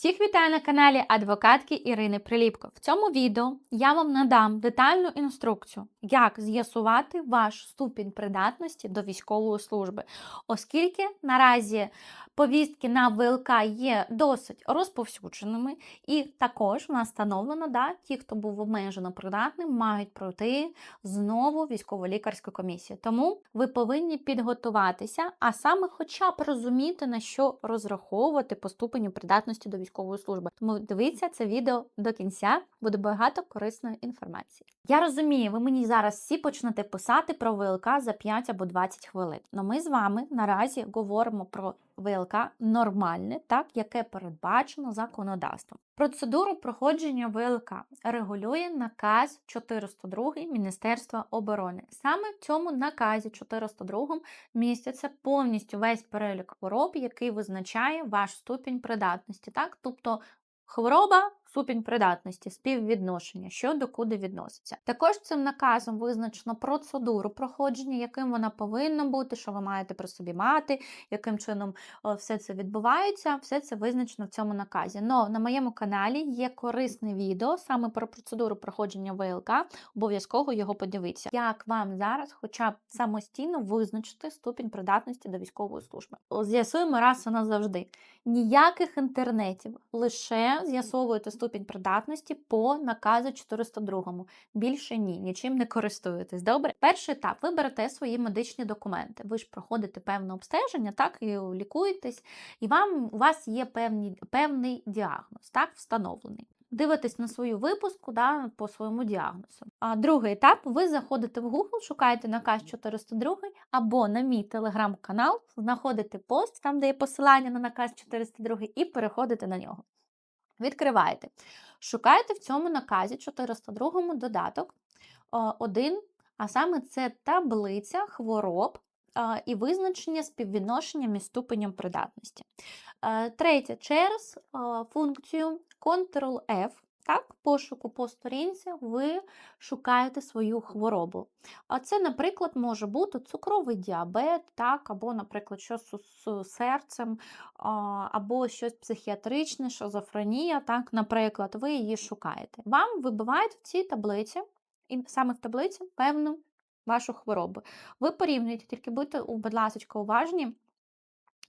Всіх вітаю на каналі адвокатки Ірини Приліпко. В цьому відео я вам надам детальну інструкцію, як з'ясувати ваш ступінь придатності до військової служби, оскільки наразі повістки на ВЛК є досить розповсюдженими, і також в встановлено, да, ті, хто був обмежено придатним, мають пройти знову військово-лікарську комісію. Тому ви повинні підготуватися, а саме хоча б розуміти, на що розраховувати по ступеню придатності до військової служби. Тому дивіться це відео до кінця, буде багато корисної інформації. Я розумію, ви мені зараз всі почнете писати про ВЛК за 5 або 20 хвилин. Но ми з вами наразі говоримо про ВЛК нормальне, так яке передбачено законодавством. Процедуру проходження ВЛК регулює наказ 402 Міністерства оборони. Саме в цьому наказі 402 міститься повністю весь перелік хвороб, який визначає ваш ступінь придатності. Так, тобто хвороба. Ступінь придатності, співвідношення, що до куди відноситься. Також цим наказом визначено процедуру проходження, яким вона повинна бути, що ви маєте при собі мати, яким чином все це відбувається, все це визначено в цьому наказі. Но на моєму каналі є корисне відео саме про процедуру проходження ВЛК, обов'язково його подивіться. Як вам зараз, хоча б самостійно визначити ступінь придатності до військової служби? З'ясуємо раз і назавжди. Ніяких інтернетів, лише з'ясовуєте ступінь придатності по наказу 402. Більше ні, нічим не користуєтесь. Добре, перший етап ви берете свої медичні документи. Ви ж проходите певне обстеження, так і лікуєтесь, і вам у вас є певні, певний діагноз, так встановлений. Дивитесь на свою випуску да, по своєму діагнозу. А другий етап: ви заходите в Google, шукаєте наказ 402 або на мій телеграм-канал, знаходите пост, там де є посилання на наказ 402, і переходите на нього. Відкриваєте. Шукаєте в цьому наказі 402 додаток один, а саме це таблиця хвороб і визначення співвідношення між ступенем придатності. Третє, через функцію Ctrl-F. Так, пошуку по сторінці ви шукаєте свою хворобу. А це, наприклад, може бути цукровий діабет, так, або, наприклад, щось з серцем, або щось психіатричне, шизофренія, так, наприклад, ви її шукаєте. Вам вибивають в цій таблиці, і саме в таблиці певну вашу хворобу. Ви порівнюєте, тільки будьте, будь ласка, уважні.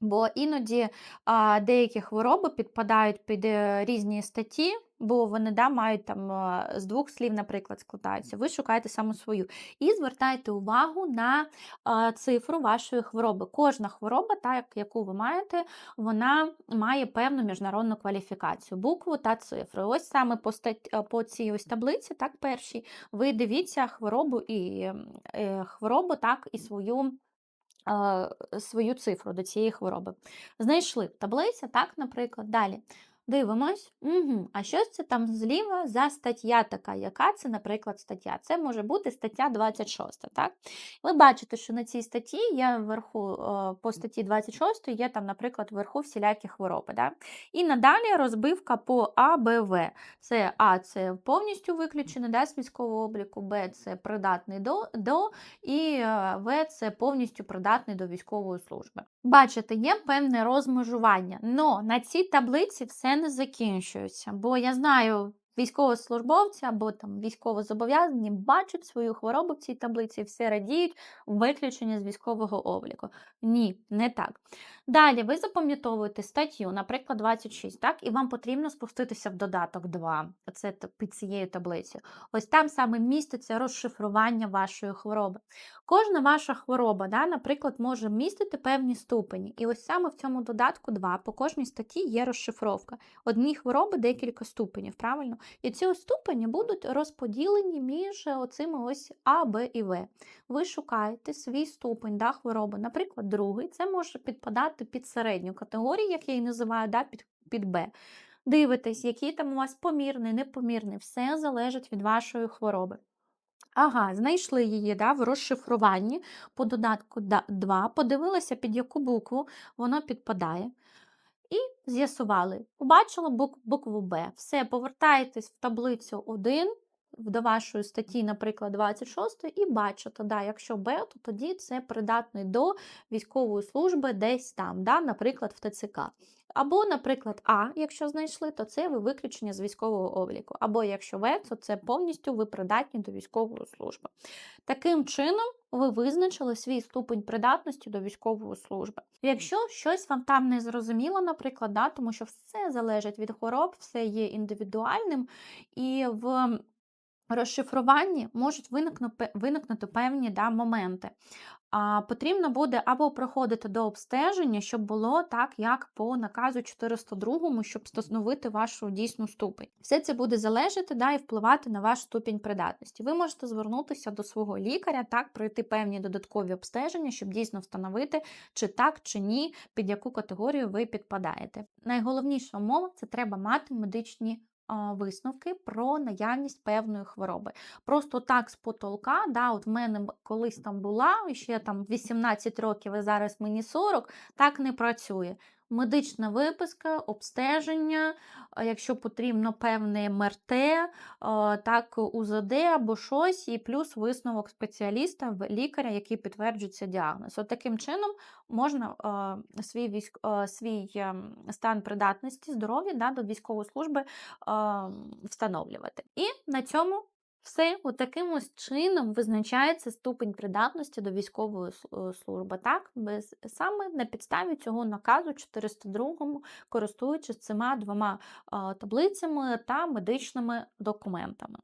Бо іноді а, деякі хвороби підпадають під е, різні статті, бо вони да, мають там е, з двох слів, наприклад, складаються. Ви шукаєте саме свою. І звертайте увагу на а, цифру вашої хвороби. Кожна хвороба, так, яку ви маєте, вона має певну міжнародну кваліфікацію, букву та цифру. Ось саме по стать, по цій ось таблиці, так, першій, ви дивіться хворобу і е, хворобу, так, і свою свою цифру до цієї хвороби. Знайшли таблиця, так, наприклад, далі. Дивимось, угу. а що це там зліва за стаття така? Яка це, наприклад, стаття? Це може бути стаття 26. так? Ви бачите, що на цій статті є вверху, по статті 26 є там, наприклад, вверху всілякі хвороби. Так? І надалі розбивка по А, Б, В. Це А це повністю виключене да, з військового обліку, Б це придатний до, до і В це повністю придатний до військової служби. Бачите, є певне розмежування, але на цій таблиці все не закінчується, бо я знаю, військовослужбовці або там військовозобов'язані бачать свою хворобу в цій таблиці все радіють виключення з військового обліку. Ні, не так. Далі ви запам'ятовуєте статтю, наприклад, 26, так, і вам потрібно спуститися в додаток 2, це під цією таблицею. Ось там саме міститься розшифрування вашої хвороби. Кожна ваша хвороба, да, наприклад, може містити певні ступені. І ось саме в цьому додатку 2 по кожній статті є розшифровка. Одні хвороби декілька ступенів, правильно? І ці ступені будуть розподілені між оцими ось А, Б і В. Ви шукаєте свій ступень да, хвороби. Наприклад, другий, це може підпадати під середню категорію, як я її називаю, да, під, під Б. Дивитесь, який там у вас помірний, непомірний, все залежить від вашої хвороби. Ага, знайшли її да, в розшифруванні по додатку 2, подивилися, під яку букву воно підпадає. І з'ясували, побачили букву Б. Все, повертаєтесь в таблицю 1, до вашої статті, наприклад, 26, і бачите, да, якщо Б, то тоді це придатний до військової служби десь там, да, наприклад, в ТЦК. Або, наприклад, А, якщо знайшли, то це ви виключення з військового обліку. Або якщо В, то це повністю ви придатні до військової служби. Таким чином, ви визначили свій ступень придатності до військової служби. Якщо щось вам там не зрозуміло, наприклад, да, тому що все залежить від хвороб, все є індивідуальним, і в розшифруванні можуть виникнути, певні да, моменти. А, потрібно буде або проходити до обстеження, щоб було так, як по наказу 402, щоб встановити вашу дійсну ступень. Все це буде залежати да, і впливати на ваш ступінь придатності. Ви можете звернутися до свого лікаря, так, пройти певні додаткові обстеження, щоб дійсно встановити, чи так, чи ні, під яку категорію ви підпадаєте. Найголовніша умова це треба мати медичні висновки про наявність певної хвороби. Просто так з потолка, да, от в мене колись там була, ще там 18 років, і зараз мені 40, так не працює. Медична виписка, обстеження, якщо потрібно певне МРТ, так УЗД або щось, і плюс висновок спеціаліста, лікаря, який підтверджує цей діагноз. От таким чином можна свій, військ... свій ем, стан придатності, здоров'я да, до військової служби встановлювати. І на цьому все от таким ось чином визначається ступень придатності до військової е, служби. Так, без саме на підставі цього наказу 402, користуючись цими двома таблицями та медичними документами.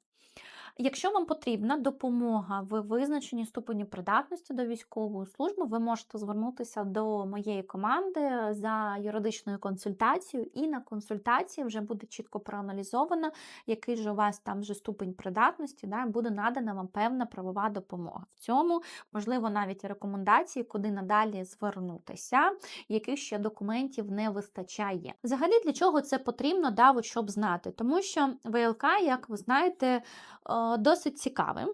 Якщо вам потрібна допомога в визначенні ступені придатності до військової служби, ви можете звернутися до моєї команди за юридичною консультацією, і на консультації вже буде чітко проаналізовано, який же у вас там вже ступень придатності, да, буде надана вам певна правова допомога. В цьому, можливо, навіть рекомендації, куди надалі звернутися, яких ще документів не вистачає. Взагалі, для чого це потрібно, да, от, щоб знати? Тому що ВЛК, як ви знаєте, е, досить цікавим.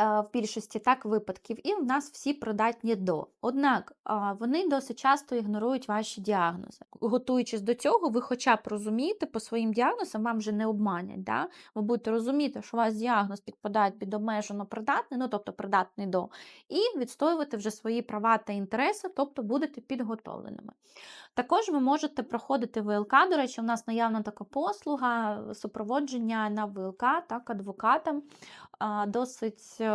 Е, В більшості так випадків, і в нас всі придатні до. Однак вони досить часто ігнорують ваші діагнози. Готуючись до цього, ви хоча б розумієте по своїм діагнозам, вам вже не обманять. Да? Ви будете розуміти, що у вас діагноз підпадає під обмежено придатний, ну тобто придатний до, і відстоювати вже свої права та інтереси, тобто будете підготовленими. Також ви можете проходити ВЛК. До речі, у нас наявна така послуга супроводження на ВЛК так, адвокатам. Досить е,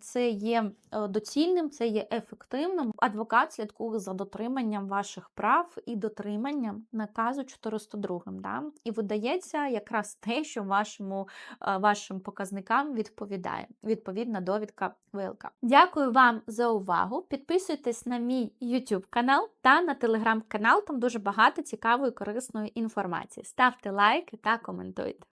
це є е, доцільним, це є ефективним. Адвокат слідкує за дотриманням ваших прав і дотриманням наказу 402. Да? І видається якраз те, що вашому, е, вашим показникам відповідає. Відповідна довідка ВЛК. Дякую вам за увагу. Підписуйтесь на мій YouTube канал та на телеграм-канал. Там дуже багато цікавої корисної інформації. Ставте лайки та коментуйте.